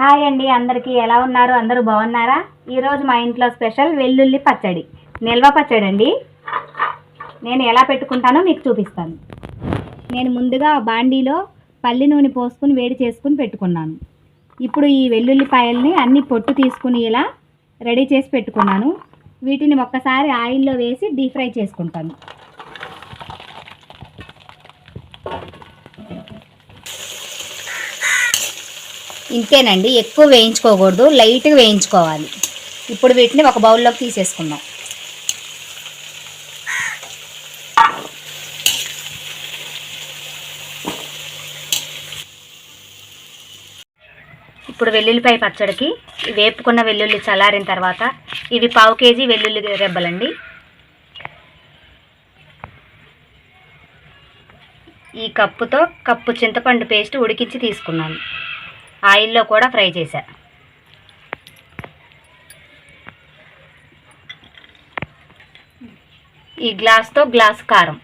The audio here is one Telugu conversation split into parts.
హాయ్ అండి అందరికీ ఎలా ఉన్నారు? అందరూ బాగున్నారా? ఈరోజు మా ఇంట్లో స్పెషల్ వెల్లుల్లి పచ్చడి. నిల్వ పచ్చడి అండి నేను ఎలా పెట్టుకుంటానో మీకు చూపిస్తాను. నేను ముందుగా బాండీలో పల్లి నూనె పోసుకుని వేడి చేసుకుని పెట్టుకున్నాను. ఇప్పుడు ఈ వెల్లుల్లిపాయల్ని అన్ని పొట్టు తీసుకుని ఇలా రెడీ చేసి పెట్టుకున్నాను. వీటిని ఒక్కసారి ఆయిల్లో వేసి డీప్ ఫ్రై చేసుకుంటాను. ఇంతేనండి ఎక్కువ వేయించుకోకూడదు లైట్గా వేయించుకోవాలి. ఇప్పుడు వీటిని ఒక బౌల్లోకి తీసేసుకుందాం. ఇప్పుడు వెల్లుల్లిపాయ పచ్చడికి వేపుకున్న వెల్లుల్లి చల్లారిన తర్వాత ఇవి పావు కేజీ వెల్లుల్లి రెబ్బలండి. ఈ కప్పుతో కప్పు చింతపండు పేస్ట్ ఉడికించి తీసుకున్నాను. ఆయిల్లో కూడా ఫ్రై చేశా. ఈ గ్లాస్తో గ్లాస్ కారం.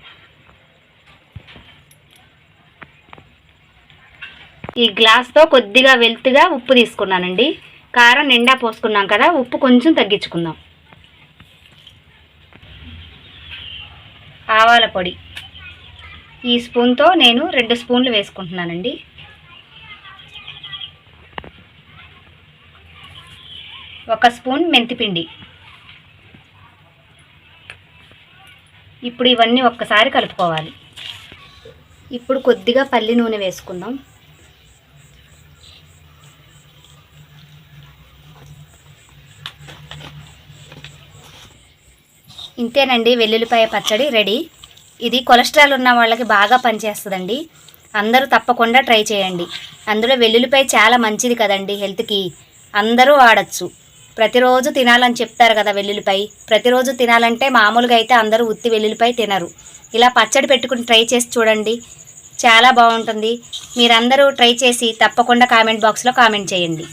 ఈ గ్లాస్తో కొద్దిగా వెల్త్గా ఉప్పు తీసుకున్నానండి. కారం నిండా పోసుకున్నాం కదా ఉప్పు కొంచెం తగ్గించుకుందాం. ఆవాల పొడి. ఈ స్పూన్తో నేను రెండు స్పూన్లు వేసుకుంటున్నానండి. ఒక స్పూన్ మెంతిపిండి. ఇప్పుడు ఇవన్నీ ఒక్కసారి కలుపుకోవాలి. ఇప్పుడు కొద్దిగా పల్లి నూనె వేసుకుందాం. ఇంతేనండి వెల్లుల్లిపాయ పచ్చడి రెడీ. ఇది కొలెస్ట్రాల్ ఉన్న వాళ్ళకి బాగా పనిచేస్తుందండి. అందరూ తప్పకుండా ట్రై చేయండి. అందులో వెల్లుల్లిపాయ చాలా మంచిది కదండి హెల్త్కి. అందరూ వాడచ్చు. ప్రతిరోజు తినాలని చెప్తారు కదా వెల్లుల్లిపాయ. ప్రతిరోజు తినాలంటే మామూలుగా అయితే అందరూ ఉత్తి వెల్లుల్లిపాయ తినరు. ఇలా పచ్చడి పెట్టుకుని ట్రై చేసి చూడండి. చాలా బాగుంటుంది. మీరందరూ ట్రై చేసి తప్పకుండా కామెంట్ బాక్స్లో కామెంట్ చేయండి.